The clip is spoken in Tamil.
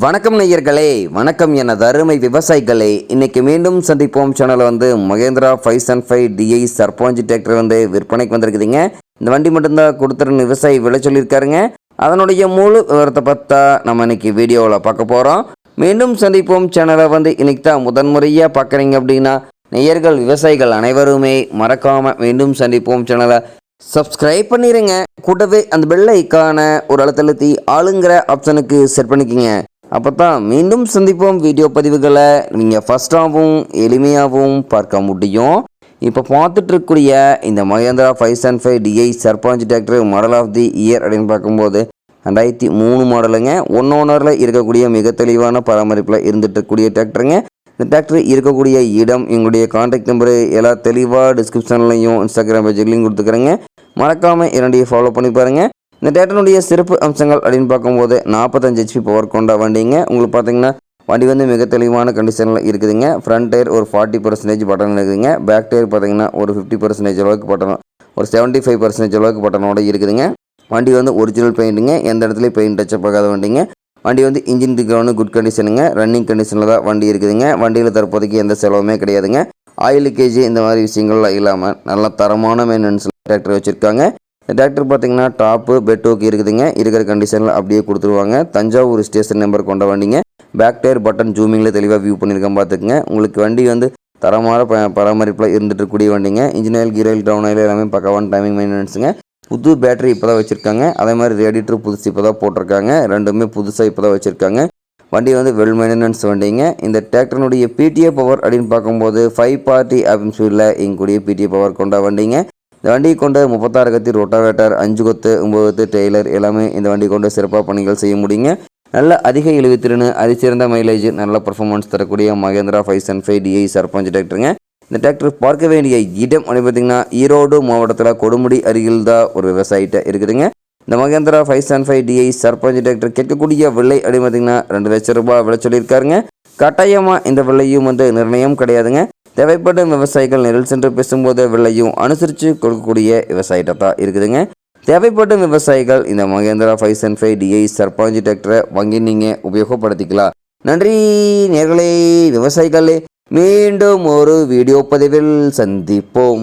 வணக்கம் நேயர்களே வணக்கம் எனது அருமை விவசாயிகளே. இன்றைக்கி மீண்டும் சந்திப்போம். சேனல் வந்து Mahindra five seven five D I Sarpanch tractor வந்து விற்பனைக்கு வந்திருக்குதுங்க. இந்த வண்டி மட்டும்தான் கொடுத்துருன்னு விவசாயி விலை சொல்லியிருக்காருங்க. அதனுடைய முழு விவரத்தை பார்த்தா நம்ம இன்னைக்கு வீடியோவில் பார்க்க போகிறோம் மீண்டும் சந்திப்போம். சேனலை வந்து இன்றைக்கி தான் முதன்முறையாக பார்க்குறீங்க அப்படின்னா நேயர்கள் விவசாயிகள் அனைவருமே மறக்காமல் மீண்டும் சந்திப்போம். சேனலை சப்ஸ்கிரைப் பண்ணிடுங்க கூட்டவே அந்த பெல் ஐக்கான ஒரு அழுத்தழுத்தி ஆளுங்கிற ஆப்ஷனுக்கு செட் பண்ணிக்கோங்க. அப்போ தான் மீண்டும் சந்திப்போம் வீடியோ பதிவுகளை. நீங்கள் ஃபஸ்ட்டாகவும் எளிமையாகவும் பார்க்க முடியும். இப்போ பார்த்துட்டு இருக்கக்கூடிய இந்த Mahindra five seven five D I Sarpanch tractor model of the year அப்படின்னு பார்க்கும்போது ரெண்டாயிரத்தி மூணு மாடலுங்க ஒன் ஓனரில் இருக்கக்கூடிய மிக தெளிவான பராமரிப்பில் இருந்துட்டு இருக்கக்கூடிய டிராக்டருங்க இந்த டிராக்டர் இருக்கக்கூடிய இடம் எங்களுடைய காண்டாக்ட் நம்பரு எல்லா தெளிவாக டிஸ்கிரிப்ஷன்லையும் இன்ஸ்டாகிராம் பேஜ்லையும் கொடுத்துக்கிறேங்க. மறக்காமல் என்னுடைய ஃபாலோ பண்ணி பாருங்கள் இந்த டேட்டனுடைய சிறப்பு அம்சங்கள் அப்படின்னு பார்க்கும்போது நாற்பத்தஞ்சு ஹெச்பி பவர் கொண்ட வண்டிங்க. உங்களுக்கு பார்த்தீங்கன்னா வண்டி வந்து மிக தெளிவான கண்டிஷனில் இருக்குதுங்க. ஃப்ரண்ட் டயர் ஒரு ஃபார்ட்டி பர்சன்டேஜ் பட்டன் இருக்குதுங்க. பேக் டயர் பார்த்தீங்கன்னா ஒரு ஃபிஃப்டி பர்சன்டேஜ் அளவுக்கு பட்டனம் ஒரு செவன்ட்டி ஃபைவ் பர்சன்டேஜ் அளவுக்கு பட்டனோட இருக்குதுங்க. வண்டி வந்து ஒரிஜினல் பெயிண்ட்டுங்க எந்த இடத்துலையும் பெயிண்ட் டச்சப் ஆகாத வண்டிங்க. வண்டி வந்து இன்ஜின் வந்து குட் கண்டிஷனுங்க ரன்னிங் கண்டிஷனில் தான் வண்டி இருக்குதுங்க. வண்டியில் தற்போதைக்கு எந்த செலவுமே கிடையாதுங்க. ஆயில் கேஜி இந்த மாதிரி விஷயங்கள்லாம் இல்லாமல் நல்ல தரமான மெயின்டெனன்ஸில் டிராக்டர் வச்சுருக்காங்க. டிராக்டர் பார்த்தீங்கன்னா டாப்பு பெட் பெட்டோக்கு இருக்குதுங்க. இருக்கிற கண்டிஷனில் அப்படியே கொடுத்துருவாங்க. தஞ்சாவூர் ஸ்டேஷன் நம்பர் கொண்ட வண்டிங்க. பேக் டயர் பட்டன் ஜூமிங்கில் தெளிவாக வியூ பண்ணியிருக்கேன் பார்த்துக்குங்க. உங்களுக்கு வண்டி வந்து தரமான ப பராமரிப்பில் இருந்துட்டு இருக்கக்கூடிய வண்டிங்க. Engine oil gear oil down oil எல்லாமே பக்கவான டைமிங் மெயின்டெனன்ஸுங்க புது பேட்டரி இப்போ தான் வச்சுருக்காங்க. அதே மாதிரி ரேடியேட்டர் புதுசு இப்போ தான் போட்டிருக்காங்க. ரெண்டுமே புதுசாக இப்போ தான் வச்சுருக்காங்க. வண்டி வந்து வெல் மெயின்டெனன்ஸ் வண்டிங்க. இந்த டிராக்டர்னுடைய பிடிஏ பவர் அப்படின்னு பார்க்கும்போது ஃபைவ் பார்ட்டி அப்படின்னு சொல்லி இங்கூடிய பிடிஏ பவர் கொண்ட வண்டிங்க. இந்த வண்டியை கொண்டு முப்பத்தாறு கத்தி ரொட்டாவேட்டர் அஞ்சு கொத்து ஒம்பது கொத்து டெய்லர் எல்லாமே இந்த வண்டி கொண்டு சிறப்பாக பணிகள் செய்ய முடியுங்க. நல்ல அதிக இழுவித்திறன் அதிசிறந்த மைலேஜ் நல்ல பர்ஃபார்மன்ஸ் தரக்கூடிய Mahindra five seven five D I Sarpanch டிராக்டருங்க இந்த டிராக்டர் பார்க்க வேண்டிய இடம் அப்படின்னு பார்த்தீங்கன்னா ஈரோடு மாவட்டத்தில் கொடுமுடி அருகில் தான் ஒரு விவசாயிட்ட இருக்குதுங்க. இந்த Mahindra five seven five D I Sarpanch tractor கேட்கக்கூடிய விலை அப்படின்னு பார்த்தீங்கன்னா ரெண்டு லட்சம் ரூபாய் விலை சொல்லியிருக்காருங்க. கட்டாயமாக இந்த விலையும் வந்து நிர்ணயம் கிடையாதுங்க. தேவைப்படும் விவசாயிகள் நேரில் சென்று பேசும்போது விலையும் அனுசரித்து கொடுக்கக்கூடிய விவசாயிகிட்ட தான் இருக்குதுங்க. தேவைப்படும் விவசாயிகள் இந்த Mahindra five seven five D I Sarpanch டிராக்டரை வாங்கி நீங்கள் உபயோகப்படுத்திக்கலாம். நன்றி நேர்களே விவசாயிகளே மீண்டும் ஒரு வீடியோ பதிவில் சந்திப்போம்.